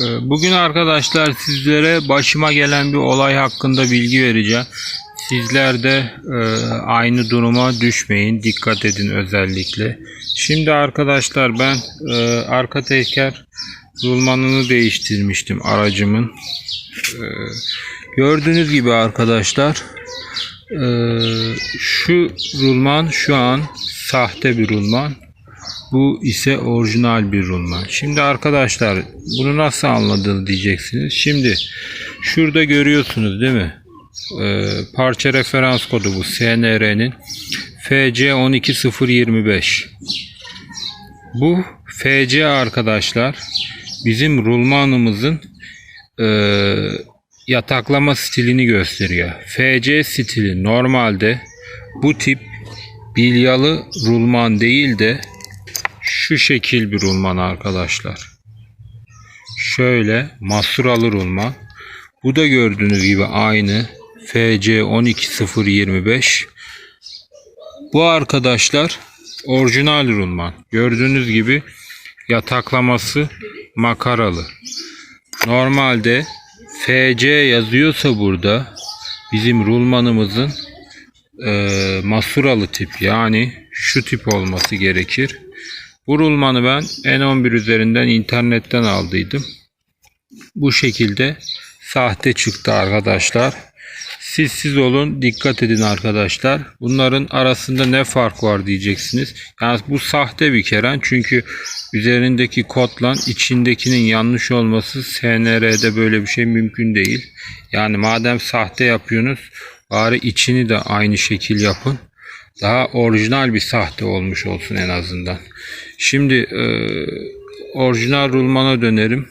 Ee, Bugün arkadaşlar sizlere başıma gelen bir olay hakkında bilgi vereceğim. Sizler de e, aynı duruma düşmeyin. Dikkat edin özellikle. Şimdi arkadaşlar ben e, arka teker rulmanını değiştirmiştim aracımın. E, gördüğünüz gibi arkadaşlar şu rulman şu an sahte bir rulman. Bu ise orijinal bir rulman. Şimdi arkadaşlar bunu nasıl anladınız diyeceksiniz. Şimdi şurada görüyorsunuz değil mi? Ee, parça referans kodu bu SNR'nin FC12025. Bu FC arkadaşlar bizim rulmanımızın e, yataklama stilini gösteriyor. FC stili normalde bu tip bilyalı rulman değil de şu şekil bir rulman arkadaşlar. Şöyle masuralı rulman. Bu da gördüğünüz gibi aynı FC 12025. Bu arkadaşlar orijinal rulman. Gördüğünüz gibi yataklaması makaralı. Normalde FC yazıyorsa burada bizim rulmanımızın e, masuralı tip yani şu tip olması gerekir. Bu rulmanı ben N11 üzerinden internetten aldıydım. Bu şekilde sahte çıktı arkadaşlar. Siz siz olun dikkat edin arkadaşlar. Bunların arasında ne fark var diyeceksiniz. Yani bu sahte bir kere çünkü üzerindeki kodla içindekinin yanlış olması SNR'de böyle bir şey mümkün değil. Yani madem sahte yapıyorsunuz bari içini de aynı şekil yapın. Daha orijinal bir sahte olmuş olsun en azından. Şimdi e, orijinal rulmana dönerim.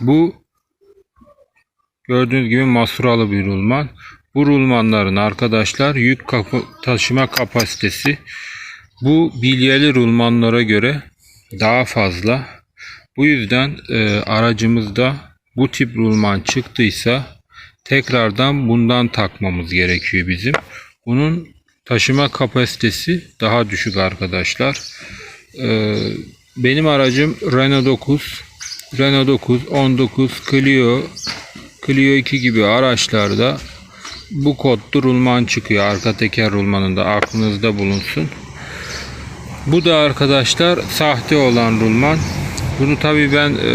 Bu gördüğünüz gibi masuralı bir rulman. Bu rulmanların arkadaşlar yük kapı, taşıma kapasitesi bu bilyeli rulmanlara göre daha fazla. Bu yüzden e, aracımızda bu tip rulman çıktıysa tekrardan bundan takmamız gerekiyor bizim. Bunun taşıma kapasitesi daha düşük arkadaşlar. Ee, benim aracım Renault 9, Renault 9, 19, Clio, Clio 2 gibi araçlarda bu kodlu rulman çıkıyor. Arka teker rulmanında aklınızda bulunsun. Bu da arkadaşlar sahte olan rulman. Bunu tabi ben e,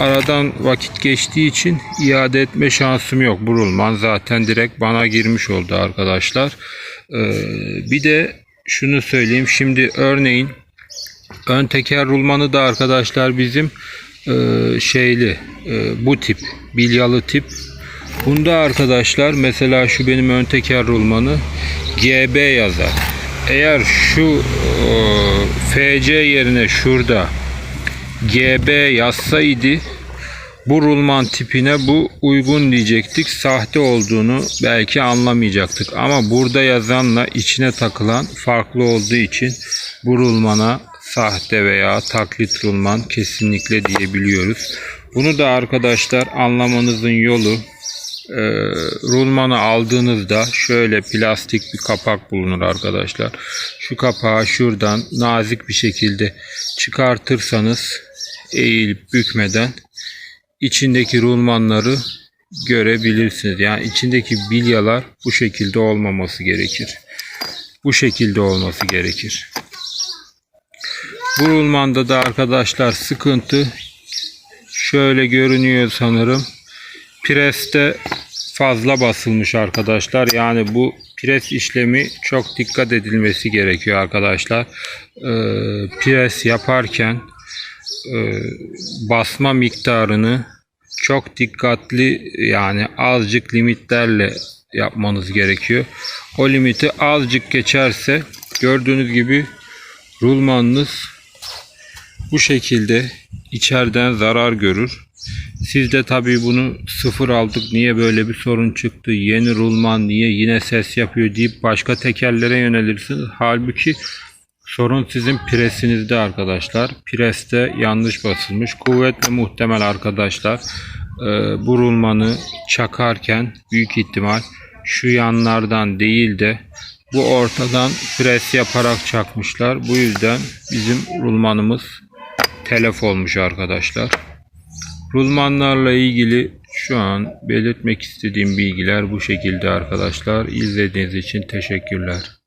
aradan vakit geçtiği için iade etme şansım yok. Bu rulman zaten direkt bana girmiş oldu arkadaşlar. E, bir de şunu söyleyeyim. Şimdi örneğin ön teker rulmanı da arkadaşlar bizim e, şeyli e, bu tip bilyalı tip. Bunda arkadaşlar mesela şu benim ön teker rulmanı GB yazar. Eğer şu e, FC yerine şurada GB yazsaydı bu rulman tipine bu uygun diyecektik. Sahte olduğunu belki anlamayacaktık. Ama burada yazanla içine takılan farklı olduğu için bu rulmana sahte veya taklit rulman kesinlikle diyebiliyoruz. Bunu da arkadaşlar anlamanızın yolu e, rulmanı aldığınızda şöyle plastik bir kapak bulunur arkadaşlar. Şu kapağı şuradan nazik bir şekilde çıkartırsanız eğilip bükmeden içindeki rulmanları görebilirsiniz. Yani içindeki bilyalar bu şekilde olmaması gerekir. Bu şekilde olması gerekir. Bu rulmanda da arkadaşlar sıkıntı şöyle görünüyor sanırım. Preste fazla basılmış arkadaşlar. Yani bu pres işlemi çok dikkat edilmesi gerekiyor arkadaşlar. Ee, pres yaparken basma miktarını çok dikkatli yani azıcık limitlerle yapmanız gerekiyor. O limiti azıcık geçerse gördüğünüz gibi rulmanınız bu şekilde içeriden zarar görür. Siz de tabii bunu sıfır aldık niye böyle bir sorun çıktı yeni rulman niye yine ses yapıyor deyip başka tekerlere yönelirsiniz. Halbuki sorun sizin presinizde arkadaşlar. Preste yanlış basılmış. Kuvvetle muhtemel arkadaşlar e, bu rulmanı çakarken büyük ihtimal şu yanlardan değil de bu ortadan pres yaparak çakmışlar. Bu yüzden bizim rulmanımız telef olmuş arkadaşlar. Rulmanlarla ilgili şu an belirtmek istediğim bilgiler bu şekilde arkadaşlar. İzlediğiniz için teşekkürler.